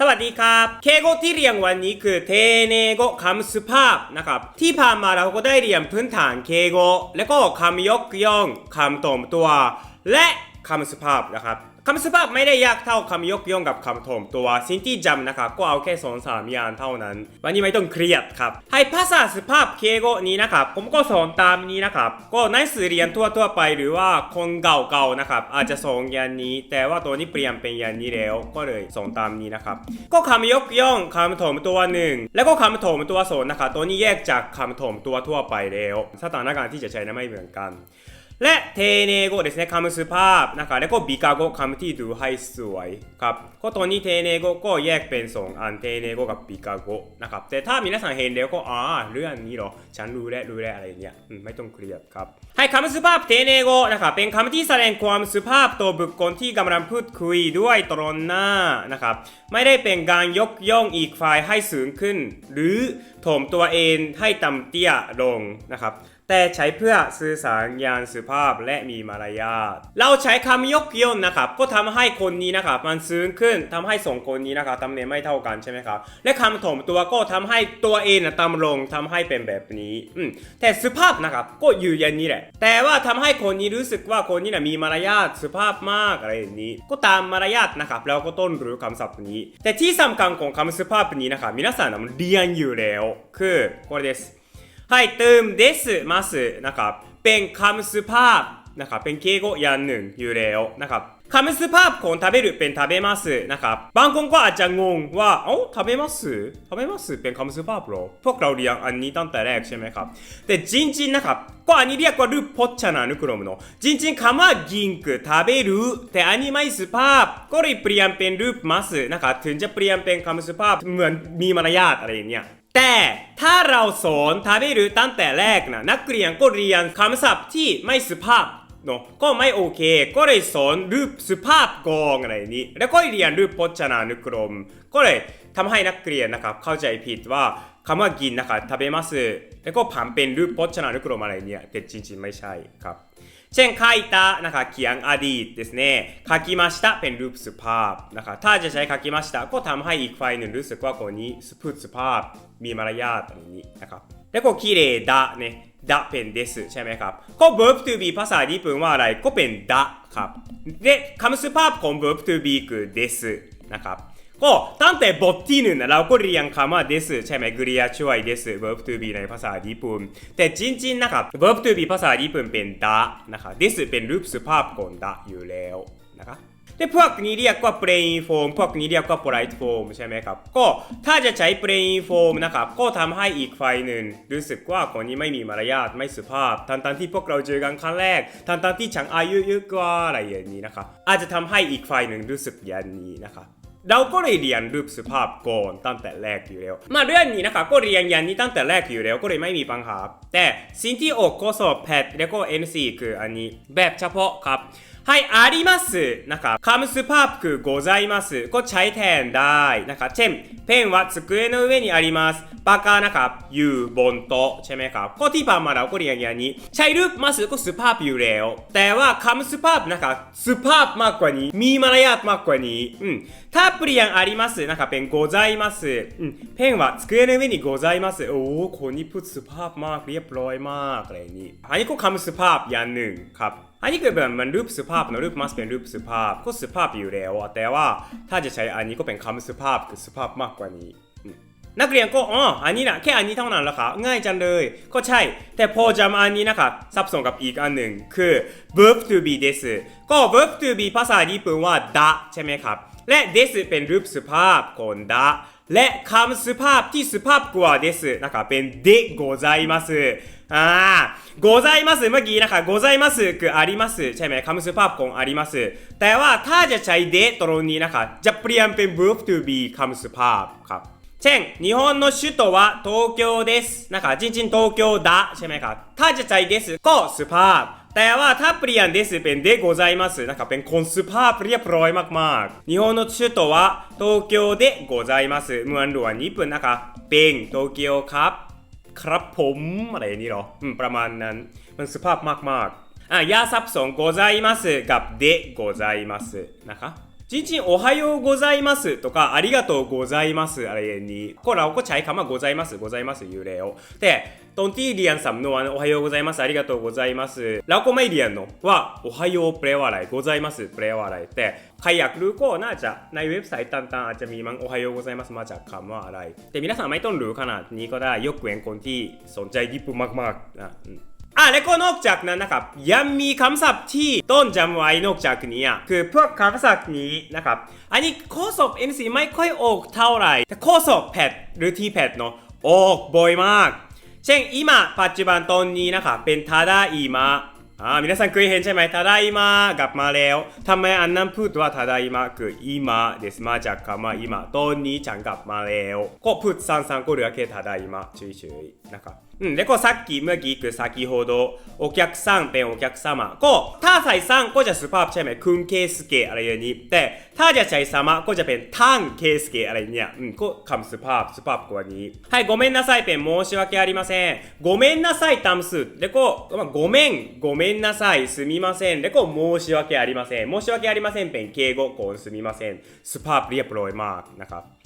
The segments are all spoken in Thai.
สวัสดีครับเคโกที่เรียนวันนี้คือเทเนโกคำสุภาพนะครับ ที่ผ่านมาเราก็ได้เรียนพื้นฐานเคโกและก็คำยกย่องคำตรงตัว และคำสุภาพนะครับ คำสุภาพไม่ได้ยากเท่าคำยกย่องกับคำถ่อมตัวสิ่งที่จำนะครับก็เอาแค่สองสามอย่างเท่านั้น วันนี้ไม่ต้องเครียดครับให้ภาษาสุภาพเคโกนี้นะครับผมก็สอนตามนี้นะครับก็ในสื่อเรียนทั่วๆไปหรือว่าคนเก่าๆนะครับอาจจะสอนอย่างนี้ แต่ว่าตัวนี้เปลี่ยนเป็นอย่างนี้แล้วก็เลยสอนตามนี้นะครับก็คำยกย่องคำถ่อมตัวหนึ่งแล้วก็คำถ่อมตัวสองนะครับตัวนี้แยกจากคำถ่อมตัวทั่วไปแล้วสถานการณ์ที่จะใช้นั้นไม่เหมือนกัน และเทเนโกですねคำสุภาพนะครับแล้วก็บิกาโกคำที่ดูให้สวยครับก็ตัวนี้เทเนโกก็แยกเป็นสองอันเทเนโกกับบิกาโกนะครับแต่ถ้ามีนักสังเห็นแล้วก็อ่าเรื่องนี้เหรอฉันรู้แล้วรู้แล้วอะไรเงี้ยอืมไม่ต้องเครียดครับให้คำสุภาพเทเนโกนะครับเป็นคำที่แสดงความสุภาพต่อบุคคลที่กำลังพูดคุยด้วยตรงหน้านะครับไม่ได้เป็นการยกย่องอีกฝ่ายให้สูงขึ้น หรือถ่อมตัวเองให้ต่ำเตี้ยลงนะครับ แต่ใช้เพื่อสื่อสารอย่างสุภาพและมีมารยาท เราใช้คำยกย่องนะครับ ก็ทำให้คนนี้นะครับมันสูงขึ้นทำให้สองคนนี้นะครับตำแหน่งไม่เท่ากันใช่ไหมครับ และคำถ่อมตัวก็ทำให้ตัวเองนะต่ำลงทำให้เป็นแบบนี้อืมแต่สุภาพนะครับก็อยู่อย่างนี้แหละ แต่ว่าทำให้คนนี้รู้สึกว่าคนนี้นะมีมารยาทสุภาพมากอะไรอย่างนี้ ก็ตามมารยาทนะครับเราก็ต้องรู้คำศัพท์นี้ แต่ที่สำคัญของคำสุภาพนี้นะครับ皆さんนะมันเรียนอยู่แล้วคือこれです はいเติมเดสมาสนะครับ เป็นคำสุภาพนะครับ เป็น敬語อย่างหนึ่งอยู่แล้วนะครับ คำสุภาพของ食べるเป็น食べますนะครับ บางคนก็อาจจะงงว่าเอ้า食べます食べますเป็นคำสุภาพเหรอ พวกเราเรียนอันนี้ตั้งแต่แรกใช่ไหมครับ แต่จริงๆนะครับ ก็อันนี้เรียกว่ารูปพจนานุกรมเนาะจริงๆคำว่ากินคือ食べるแต่อันนี้ไม่สุภาพ ก็เลยเปลี่ยนเป็นรูปますนะครับ ถึงจะเปลี่ยนเป็นคำสุภาพเหมือนมีมารยาทอะไรอย่างเงี้ย แต่ถ้าเราสอนทาเบรุตั้งแต่แรกนะนักเรียนก็เรียนคำศัพท์ที่ไม่สุภาพ เนอะก็ไม่โอเค ก็เลยสอนรูปสุภาพกองอะไรนี้ แล้วก็เรียนรูปพจนานุกรม ก็เลยทำให้นักเรียนนะครับเข้าใจผิดว่าคำว่ากินนะครับ食べますแล้วก็ผันเป็นรูปพจนานุกรมอะไรเนี่ยแต่จริงๆไม่ใช่ครับ เช่น書いたนะครับเขียนอดีตですね書きましたเป็นรูปสุภาพนะครับถ้าจะใช้書きましたก็ทำให้อีกฝ่ายหนึ่งรู้สึกว่าคนนี้พูดสุภาพมีมารยาทอะไรนี้นะครับแล้วก็綺麗だเนี่ย ดะเป็นเดสใช่ไหมครับ ก็ verb to be ภาษาญี่ปุ่นว่าอะไรก็เป็นดะครับ และคำสุภาพของ verb to be คือเดสนะครับ ก็ตั้งแต่บทที่หนึ่งเราก็เรียงคำว่าเดสใช่ไหมกริยาช่วยเดส verb to be ในภาษาญี่ปุ่น แต่จริงๆนะครับ verb to be ภาษาญี่ปุ่นเป็นดะนะครับเดสเป็นรูปสุภาพของดะอยู่แล้วนะครับ でพวกนี้เรียกว่า plain form พวกนี้เรียกว่า polite form ใช่ไหมครับ ก็ถ้าจะใช้ plain form นะครับ ก็ทำให้อีกฝ่ายหนึ่งรู้สึกว่าคนนี้ไม่มีมารยาทไม่สุภาพทั้งทั้งๆที่พวกเราเจอกันครั้งแรกทั้งทั้งๆที่ฉันอายุเยอะกว่าอะไรอย่างนี้นะครับอาจจะทำให้อีกฝ่ายหนึ่งรู้สึกอย่างนี้นะครับเราก็เลยเรียนรูปสุภาพก่อนตั้งแต่แรกอยู่แล้ว มาเรื่องนี้นะครับก็เรียนอย่างนี้ตั้งแต่แรกอยู่แล้วก็เลยไม่มีปัญหา แต่สิ่งที่ออกข้อสอบแพทแล้วก็ NC คืออันนี้แบบเฉพาะครับ はい、あります。なんか、カムスパープクございます。こチちイいてんだい。なんか、チェン、ペンは机の上にあります。バカなんか、ユーボンと、チェメカ、コティパンまだ怒りやぎやに、チャイルマスコスパープユレオ。だは、カムスパープなんか、スパープマッコに、ミーマラヤープマッコに、うん。タップリアンあります。なんか、ペンございます。うん。ペンは机の上にございます。おー、コニプスパープマーク、エプロイマークれに。はい、こカムスパープやんぬん。か อันนี้ก็อแบบมันรูปสุภาพนะรูปมัสเป็นรูปสุภาพก็สุภาพอยู่แล้วแต่ว่าถ้าจะใช้อันนี้ก็เป็นคำสุภาพคือสุภาพมากกว่านี้นักเรียนก็อ๋ออันนี้นะแค่อันนี้เท่านั้นละค่ะง่ายจังเลย ก็ใช่ แต่พอจำอันนี้นะคะซับซ้อนกับอีกอันหนึ่งคือ verb to be this ก็ verb to be ภาษาญี่ปุ่นว่าดะใช่ไหมครับ และ this เป็นรูปสุภาพคนดะ และคำสุภาพที่สุภาพกว่าですนะครับเป็นでございますอ่าございますเมื่อกี้นะคะございますคือありますใช่ไหมคำสุภาพของありますแต่ว่าถ้าจะใช้เดตรงนี้นะคะจะเปลี่ยนเป็น verb to be คำสุภาพครับ เช่น日本の首都は東京ですนะคะจริงๆ東京だใช่ไหมครับถ้าจะใช้ですก็สุภาพ แต่ว่าถ้าเปลี่ยนですเป็นでございますนะครับเป็นคนสุภาพเรียบร้อยมากๆ日本の首都は東京でございますเหมือนหลวงญี่ปุ่นนะคะเป็นโตเกียวครับ ครับผมอะไรอย่างนี้เหรออืมประมาณนั้น มันสุภาพมากๆ อ่ะยาซับสองございますกับเดございますนะคะ จริงๆโอはようございますとかありがとうございますอะไรอย่างนี้ก็เราก็ใช้คำว่าございますございますอยู่แล้วแต่ตอนที่เรียนสำนวนโอはようございますありがとうございますเราก็ไม่เรียนเนอะว่าโอはようแปลว่าอะไรございますแปลว่าอะไร แต่ใครอยากรู้ก็น่าจะในเว็บไซต์ต่างๆอาจจะมีมั้งโอはようございますมาจากคำว่าอะไร แต่皆さんไม่ต้องรู้ขนาดนี้ก็ได้ยกเว้นคนที่สนใจญี่ปุ่นมากๆนะ อืม อ่ะแล้วก็นอกจากนั้นนะครับยังมีคำศัพท์ที่ต้นจำไว้นอกจากนี้อ่ะคือพวกคำศัพท์นี้นะครับ อันนี้ข้อสอบ MC ไม่ค่อยออกเท่าไหร่แต่ข้อสอบแพทหรือที่แพทเนาะออกบ่อยมาก เช่น今ปัจจุบันตอนนี้นะครับเป็นทาดาอิมะอ่า皆さんเคยเห็นใช่ไหมทาดาอิมะกลับมาแล้วทำไมอันนั้นพูดว่าทาดาอิมะคืออิมะですมาจากคำว่าอิมะตอนนี้ฉันกลับมาแล้วก็พูดสั้นๆก็เหลือแค่ทาดาอิมะเฉยๆนะครับ อืมแล้วก็สักกี่เมื่อกี้คือ先ほどโอ客さんเป็นโอ客様ก็ถ้าใส่ซังก็จะสุภาพใช่ไหมคุณเคสเกะอะไรอย่างนี้ แต่ถ้าจะใช้สามะก็จะเป็นท่านเคสเกะอะไรเนี่ยอืมก็คำสุภาพสุภาพกว่านี้はいごめんなさいเป็น申し訳ありませんごめんなさいตามสุดแล้วก็まあごめんごめんなさいすみませんแล้วก็申し訳ありません申し訳ありませんเป็น敬語ก่อนすみませんสุภาพเรียบร้อยมากนะครับ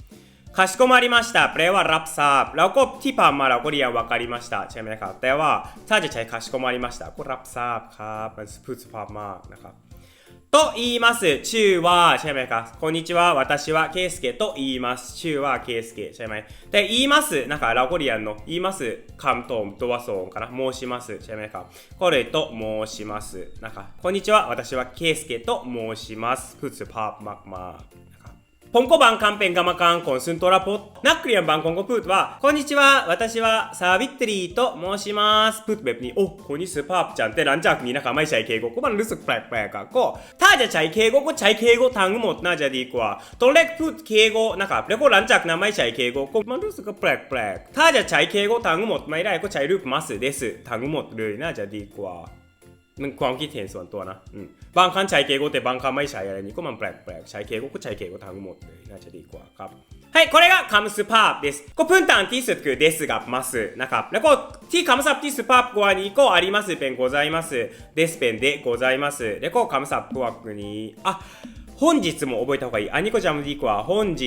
かしこまりました。プレイはラプサー。ラコティパンマラコリアわかりました。ちなみにかんか、では、サジチャイかしこまりました。これラプサー、カー、スプーツパンマー、なんか。と言います。中は、ちなみにか、こんにちは。私は、ケイスケと言います。チューは、ケイスケ。ちなみに。で、言います。なんか、ラコリアンの、言います。カントーン、ドワソーンかな。申します。ちなみにか、これと申します。なんか、こんにちは。私は、ケイスケと申します。プーツパンマー。 ผมก็บางคำเป็นกรรมการของซุนโตราโพสนักเรียนบางคนก็พูดว่าこんにちは私はซาวิตรีと申しますพูดแบบนี้โอ้คนนี้สุภาพจังแต่หลังจากนี้นะคะไม่ใช้เคโกก็มันรู้สึกแปลกๆอะก็ถ้าจะใช้เคโกก็ใช้เคโกทั้งหมดน่าจะดีกว่าตอนแรกพูดเคโกนะครับแล้วก็หลังจากนั้นไม่ใช้เคโกก็มันรู้สึกแปลกๆถ้าจะใช้เคโกทั้งหมดไม่ได้ก็ใช้รูปมัสเดสทั้งหมดเลยน่าจะดีกว่า มันความคิดเห็นส่วนตัวนะอืมบางครั้งใช้เกโกแต่บางครั้งไม่ใช้อะไรนี้ก็มันแปลกๆ ใช้เกโกก็ใช้เกโกทั้งหมดเลย น่าจะดีกว่าครับはいこれがคำสุภาพですก็พื้นฐานที่สุดคือですกับますนะครับ แล้วก็ที่คำศัพท์ที่สุภาพกว่านี้ก็ありますเป็นございますですเป็นでございますแล้วก็คำศัพท์พวกนี้อ่ะ本日も覚えた方がいいอันนี้ก็จำดีกว่า本日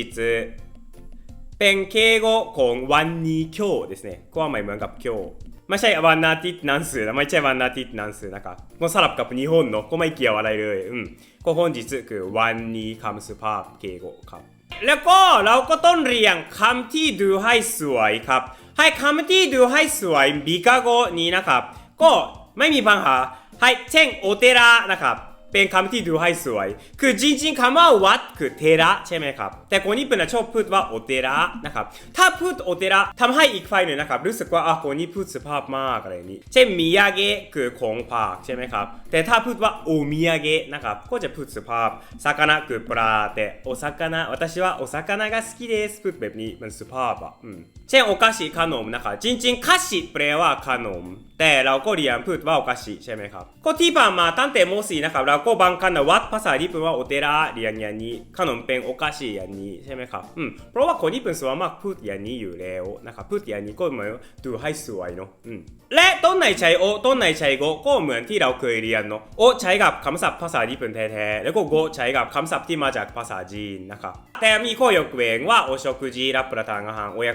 เป็น敬語ของวันนี้今日ですねก็หมายเหมือนกับ今日 ไม่ใช่วันนาทิตนันสือนะไม่ใช่วันนาทิตนันสือนะครับก็สลับกับ日本เนาะก็ไม่เกี่ยวอะไรเลยอืมก็本日คือวันนี้คำสุภาพ敬語ครับ แล้วก็เราก็ต้องเรียงคำที่ดูให้สวยครับ ให้คำที่ดูให้สวยบิกาโกนี้นะครับ ก็ไม่มีปัญหาให้เช่นโอเทระนะครับ เป็นคำที่ดูให้สวย คือจริงๆคำว่าวัดคือเทระใช่ไหมครับ แต่คนญี่ปุ่นนะชอบพูดว่าโอเทระนะครับ ถ้าพูดโอเทระทำให้อีกฝ่ายหนึ่งนะครับ รู้สึกว่าอ่ะคนนี้พูดสุภาพมากอะไรอย่างนี้ เช่นมิยาเกะคือของฝากใช่ไหมครับ แต่ถ้าพูดว่าโอมิยาเกะนะครับ ก็จะพูดสุภาพ魚คือปลาแต่โอซากานะ私はお魚が好きですพูดแบบนี้มันสุภาพอ่ะอืม เช่นโอ菓子ขนมนะครับจริงๆ菓子แปลว่าขนม แต่เราก็เรียนพูดว่าโอกาชิใช่ไหมครับก็ที่ผ่านมาตั้งแต่ม .4 นะครับเราก็บังคับวัดภาษาญี่ปุ่นว่าโอเตระเรียนอย่างนี้ขนมเป็นโอกาชิอย่างนี้ใช่ไหมครับอืมเพราะว่าคนญี่ปุ่นส่วนมากพูดอย่างนี้อยู่แล้วนะครับพูดอย่างนี้ก็เหมือนดูให้สวยเนาะอืมและต้นไหนใช้โอต้นไหนใช้โกก็เหมือนที่เราเคยเรียนเนาะโอใช้กับคำศัพท์ภาษาญี่ปุ่นแท้ๆแล้วก็โกใช้กับคำศัพท์ที่มาจากภาษาจีนนะครับแต่มีข้อยกเว้นว่าお食事กุจิรับประทานอาหารโอยั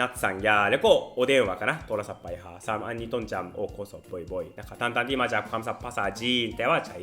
นัดสั่งยาแล้วก็โอเดนวะกันนะโทรศัพท์ไปหาสามอันี้ต้นจำโอโคสบ่อยๆนะครับทั้งๆที่มาจากคำศัพท์ภาษาจีน แต่ว่าใช้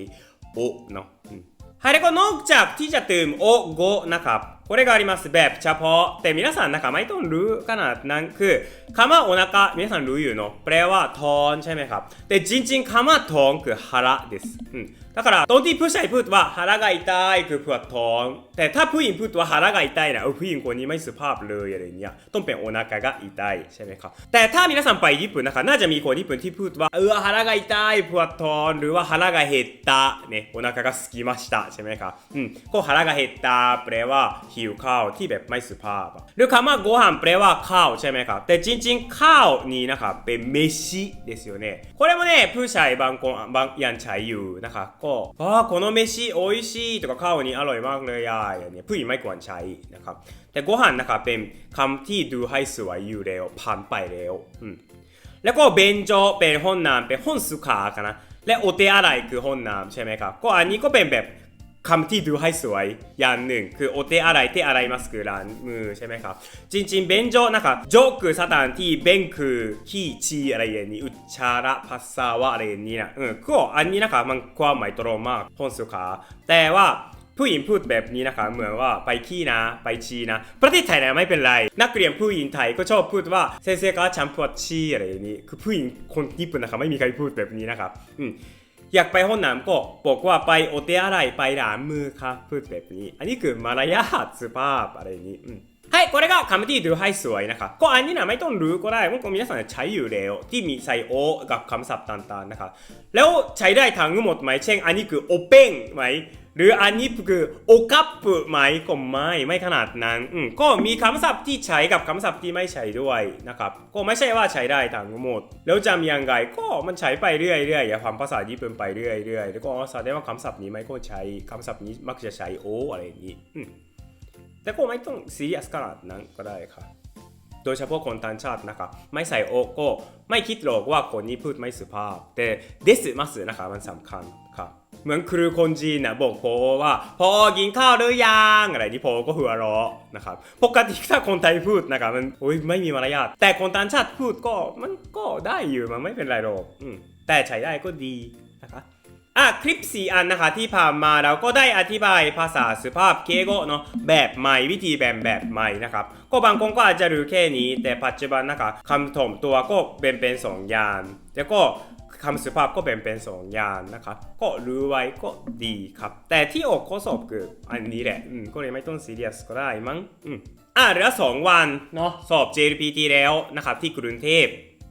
โอเนาะอืมはい、แล้วก็นอกจากที่จะเติมโอโกนะครับこれがありますแบบเฉพาะแต่皆さんนะคะไม่ต้องรู้ขนาดนั้นคือคำว่าโอ腹皆さんรู้อยู่เนาะแปลว่าท้องใช่ไหมครับแต่จริงๆคำว่าท้องคือ腹ですอืม だからตอนที่ผู้ชายพูดว่า腹が痛いคือปวดท้อง แต่ถ้าผู้หญิงพูดว่า腹が痛いนะเออผู้หญิงคนนี้ไม่สุภาพเลยอะไรเงี้ยต้องเป็นโอ腹が痛いใช่ไหมครับแต่ถ้า皆さんไปญี่ปุ่นนะคะน่าจะมีคนญี่ปุ่นที่พูดว่าเออ腹が痛いปวดท้องหรือว่า腹が減ったเนี่ยโอ腹が空きましたใช่ไหมครับอืมก็腹が減ったแปลว่าหิวข้าวที่แบบไม่สุภาพอะหรือคำว่าโกฮันแปลว่าข้าวใช่ไหมครับแต่จริงๆข้าวนี้นะครับเป็นเมชิですよねこれもねผู้ชายบางคนบางยันใช้อยู่นะคะก็ ああこの飯美味しいとかข้าวนี้อร่อยมากเลยอ่ะอย่างเนี้ยผู้หญิงไม่ควรใช้นะครับแต่โกฮันนะครับเป็นคำที่ดูให้สวยอยู่แล้วผ่านไปแล้วอืม แล้วก็เบนโจเป็นห้องน้ำเป็นห้องสุขากันนะและโอเตอะไรคือห้องน้ำใช่ไหมครับก็อันนี้ก็เป็นแบบ คำที่ดูให้สวยอย่างหนึ่งคือโอเตอะไรเตอะไรมาสคือล้างมือใช่ไหมครับ จริงๆเบนโจนะครับโจคือสถานที่เบนคือขี้ชีอะไรอย่างนี้อุจจาระปัสสาวะอะไรอย่างนี้นะเออก็อันนี้นะครับมันความหมายตรงมากคนสุขาแต่ว่าผู้หญิงพูดแบบนี้นะคะเหมือนว่าไปขี้นะ ไปชีนะ ประเทศไทยนะไม่เป็นไร นักเรียนผู้หญิงไทยก็ชอบพูดว่าเซเซกาชัมปวดชีอะไรอย่างนี้คือผู้หญิงคนญี่ปุ่นนะคะไม่มีใครพูดแบบนี้นะครับอืม อยากไปห้องน้ำก็บอกว่าไปโอเตอะไรไปล้างมือค่ะพูดแบบนี้ อันนี้คือมารยาทสุภาพอะไรนี้อืม はい、これがคำที่ดูให้สวยนะคะก็อันนี้นะไม่ต้องรู้ก็ได้มันก็皆さんใช้อยู่แล้วที่มีใส่โอกับคำศัพท์ต่างๆนะคะแล้วใช้ได้ทั้งหมดไหมเช่นอันนี้คือโอเป้งไหม หรืออันนี้คือโอคัพไหมก็ไม่ไม่ขนาดนั้นอืมก็มีคำศัพท์ที่ใช้กับคำศัพท์ที่ไม่ใช้ด้วยนะครับก็ไม่ใช่ว่าใช้ได้ทั้งหมด แล้วจำยังไงก็มันใช้ไปเรื่อยๆอย่าความภาษาญี่ปุ่นไปเรื่อยๆแล้วก็แสดงว่าคำศัพท์นี้ไม่ก็ใช้คำศัพท์นี้มักจะใช้โออะไรอย่างนี้อืม แต่ก็ไม่ต้องซีเรียสขนาดนั้นก็ได้ครับโดยเฉพาะคนต่างชาตินะครับไม่ใส่โอก็ไม่คิดหรอกว่าคนนี้พูดไม่สุภาพ แต่เดสมัสนะครับมันสำคัญครับเหมือนครูคนจีนนะบอกพอว่าพอกินข้าวหรือยังอะไรนี่พอก็หัวเราะนะครับปกติถ้าคนไทยพูดนะครับมันโอ้ยไม่มีมารยาทแต่คนต่างชาติพูดก็มันก็ได้อยู่มันไม่เป็นไรหรอกอแต่ใช้ได้ก็ดีนะครับ อะคลิป 4 อันนะคะที่ผ่านมาเราก็ได้อธิบายภาษาสุภาพเคโกะเนาะแบบใหม่วิธีแบบแบบใหม่นะครับก็บางคนก็อาจจะรู้แค่นี้ แต่ปัจจุบันนะคะคำถ่อมตัวก็เป็นเป็นสองอย่างแล้วก็คำสุภาพก็เป็นเป็นสองอย่างนะครับก็รู้ไว้ก็ดีครับ แต่ที่อกข้อสอบคืออันนี้แหละอืมก็เลยไม่ต้องซีเรียสก็ได้มั้งอืมอะเหลือสองวันเนาะสอบ JLPT แล้วนะครับที่กรุงเทพ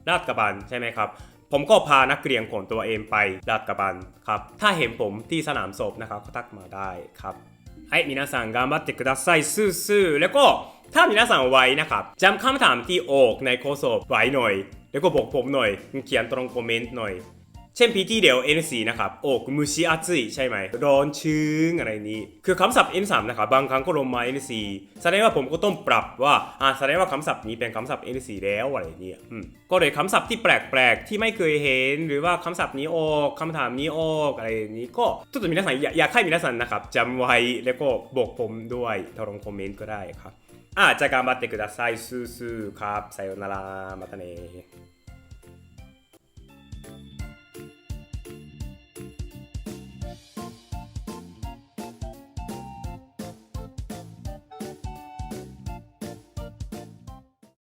ลาดกระบังใช่ไหมครับ ผมก็พานักเรียนของตัวเองไปลาดกบันครับ ถ้าเห็นผมที่สนามศพนะครับก็ทักมาได้ครับให้มินาสังกามบัตเตกดัสไซซื่อๆแล้วก็ถ้ามินาสังไว้นะครับจำคำถามที่ออกในโคศพไว้หน่อย แล้วก็บอกผมหน่อย เขียนตรงคอมเมนต์หน่อย เช่นพีที่เดี๋ยว N4 นะครับโอกมุชิอาซิใช่ไหม ร้อนชื้นอะไรนี้ คือคำศัพท์ N3 นะครับบางครั้งก็ลงมา N4 แสดงว่าผมก็ต้องปรับว่าอ่าแสดงว่าคำศัพท์นี้เป็นคำศัพท์ N4 แล้วอะไรนี้ก็เลยคำศัพท์ที่แปลกๆ ที่ไม่เคยเห็น หรือว่าคำศัพท์นี้ออกคำถามนี้ออกอะไรนี้ ก็ทุกท่านอยากให้มีนักสันนะครับจำไว้แล้วก็บอกผมด้วยทลงคอมเมนต์ก็ได้ครับอ่าจะการบัตเตกดาไซซูซูครับสายอนารามาตาเน